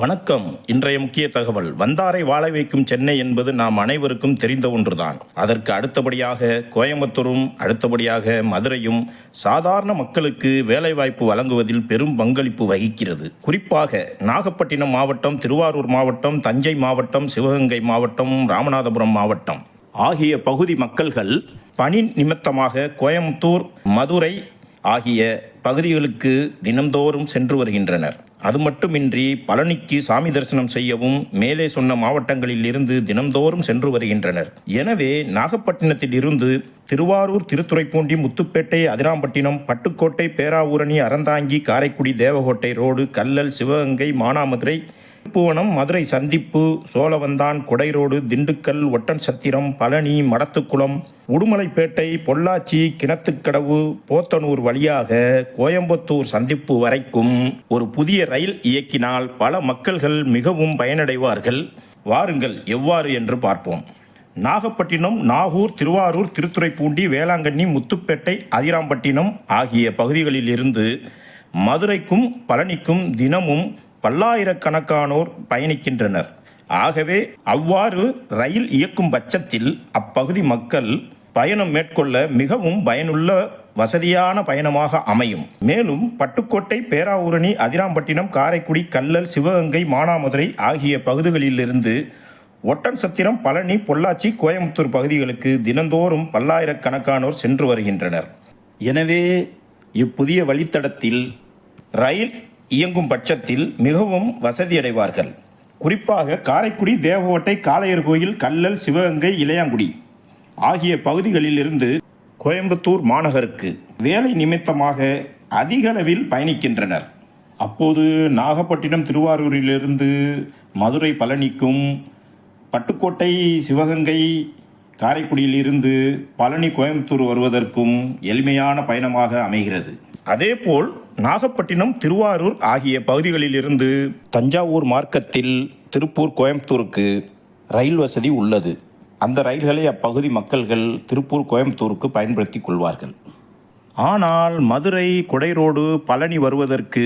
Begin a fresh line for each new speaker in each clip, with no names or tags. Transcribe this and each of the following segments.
வணக்கம். இன்றைய முக்கிய தகவல். வந்தாரை வாழ வைக்கும் சென்னை என்பது நாம் அனைவருக்கும் தெரிந்த ஒன்றுதான். அதற்கு அடுத்தபடியாக கோயம்புத்தூரும் அடுத்தபடியாக மதுரையும் சாதாரண மக்களுக்கு வேலைவாய்ப்பு வழங்குவதில் பெரும் பங்களிப்பு வகிக்கிறது. குறிப்பாக நாகப்பட்டினம் மாவட்டம் திருவாரூர் மாவட்டம் தஞ்சை மாவட்டம் சிவகங்கை மாவட்டம் ராமநாதபுரம் மாவட்டம். ஆகிய பகுதி மக்கள்கள் பணி நிமித்தமாக கோயம்புத்தூர் மதுரை ஆகிய பகுதிகளுக்கு தினம்தோறும் சென்று வருகின்றனர். அது மட்டுமின்றி பழனிக்கு சாமி தரிசனம் செய்யவும் மேலே சொன்ன மாவட்டங்களில் இருந்து தினம்தோறும் சென்று வருகின்றனர். எனவே நாகப்பட்டினத்தில் இருந்து திருவாரூர் திருத்துறைப்பூண்டி முத்துப்பேட்டை அதிராம்பட்டினம் பட்டுக்கோட்டை பேராவூரணி அறந்தாங்கி காரைக்குடி தேவகோட்டை ரோடு கல்லல் சிவகங்கை மானாமதுரை திருப்புவனம் மதுரை சந்திப்பு சோழவந்தான் குடைரோடு திண்டுக்கல் ஒட்டன் சத்திரம் பழனி மடத்துக்குளம் உடுமலைப்பேட்டை பொள்ளாச்சி கிணத்துக்கடவு போத்தனூர் வழியாக கோயம்புத்தூர் சந்திப்பு வரைக்கும் ஒரு புதிய ரயில் இயக்கினால் பல மக்கள்கள் மிகவும் பயனடைவார்கள். வாருங்கள் எவ்வாறு என்று பார்ப்போம். நாகப்பட்டினம் நாகூர் திருவாரூர் திருத்துறைப்பூண்டி வேளாங்கண்ணி முத்துப்பேட்டை அதிராம்பட்டினம் ஆகிய பகுதிகளில் இருந்து மதுரைக்கும் பழனிக்கும் தினமும் பல்லாயிரக்கணக்கானோர் பயணிக்கின்றனர். ஆகவே அவ்வாறு ரயில் இயக்கும் பட்சத்தில் அப்பகுதி மக்கள் பயணம் மேற்கொள்ள மிகவும் பயனுள்ள வசதியான பயணமாக அமையும். மேலும் பட்டுக்கோட்டை பேராவூரணி அதிராம்பட்டினம் காரைக்குடி கல்லல் சிவகங்கை மானாமதுரை ஆகிய பகுதிகளிலிருந்து ஒட்டன் சத்திரம் பழனி பொள்ளாச்சி கோயம்புத்தூர் பகுதிகளுக்கு தினந்தோறும் பல்லாயிரக்கணக்கானோர் சென்று வருகின்றனர். எனவே இப்புதிய வழித்தடத்தில் ரயில் இயங்கும் பட்சத்தில் மிகவும் வசதியடைவார்கள். குறிப்பாக காரைக்குடி தேவகோட்டை காளையர் கோயில் கல்லல் சிவகங்கை இளையாங்குடி ஆகிய பகுதிகளிலிருந்து கோயம்புத்தூர் மாநகருக்கு வேலை நிமித்தமாக அதிகளவில் பயணிக்கின்றனர். அப்போது நாகப்பட்டினம் திருவாரூரிலிருந்து மதுரை பழனிக்கும் பட்டுக்கோட்டை சிவகங்கை காரைக்குடியிலிருந்து பழனி கோயம்புத்தூர் வருவதற்கும் எளிமையான பயணமாக அமைகிறது. அதேபோல் நாகப்பட்டினம் திருவாரூர் ஆகிய பகுதிகளிலிருந்து தஞ்சாவூர் மார்க்கத்தில் திருப்பூர் கோயம்புத்தூருக்கு ரயில் வசதி உள்ளது. அந்த ரயில்களை அப்பகுதி மக்கள்கள் திருப்பூர் கோயம்புத்தூருக்கு பயன்படுத்தி கொள்வார்கள். ஆனால் மதுரை கொடைரோடு பழனி வருவதற்கு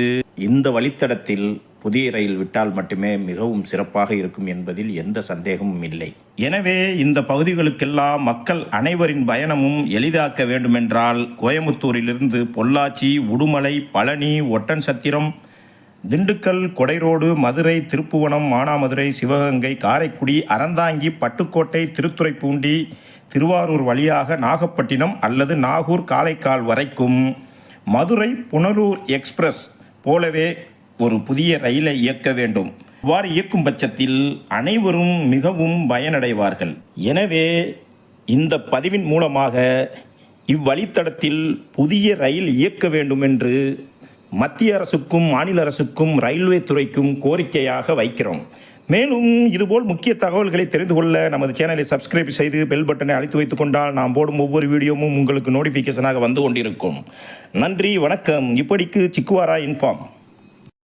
இந்த வழித்தடத்தில் புதிய ரயில் விட்டால் மட்டுமே மிகவும் சிறப்பாக இருக்கும் என்பதில் எந்த சந்தேகமும் இல்லை. எனவே இந்த பகுதிகளுக்கெல்லாம் மக்கள் அனைவரின் பயணமும் எளிதாக்க வேண்டுமென்றால் கோயம்புத்தூரிலிருந்து பொள்ளாச்சி உடுமலை பழனி ஒட்டன் சத்திரம் திண்டுக்கல் கொடைரோடு மதுரை திருப்புவனம் மானாமதுரை சிவகங்கை காரைக்குடி அறந்தாங்கி பட்டுக்கோட்டை திருத்துறைப்பூண்டி திருவாரூர் வழியாக நாகப்பட்டினம் அல்லது நாகூர் காரைக்கால் வரைக்கும் மதுரை புனலூர் எக்ஸ்பிரஸ் போலவே ஒரு புதிய ரயிலை இயக்க வேண்டும். இவ்வாறு இயக்கும் பட்சத்தில் அனைவரும் மிகவும் பயனடைவார்கள். எனவே இந்த பதிவின் மூலமாக இவ்வழித்தடத்தில் புதிய ரயில் இயக்க வேண்டும் என்று மத்திய அரசுக்கும் மாநில அரசுக்கும் ரயில்வே துறைக்கும் கோரிக்கையாக வைக்கிறோம். மேலும் இதுபோல் முக்கிய தகவல்களை தெரிந்து கொள்ள நமது சேனலை சப்ஸ்கிரைப் செய்து பெல் பட்டனை அழைத்து வைத்துக் கொண்டால் நாம் போடும் ஒவ்வொரு வீடியோவும் உங்களுக்கு நோட்டிஃபிகேஷனாக வந்து கொண்டிருக்கும். நன்றி வணக்கம். இப்படிக்கு சிக்குவாரா இன்ஃபார்ம்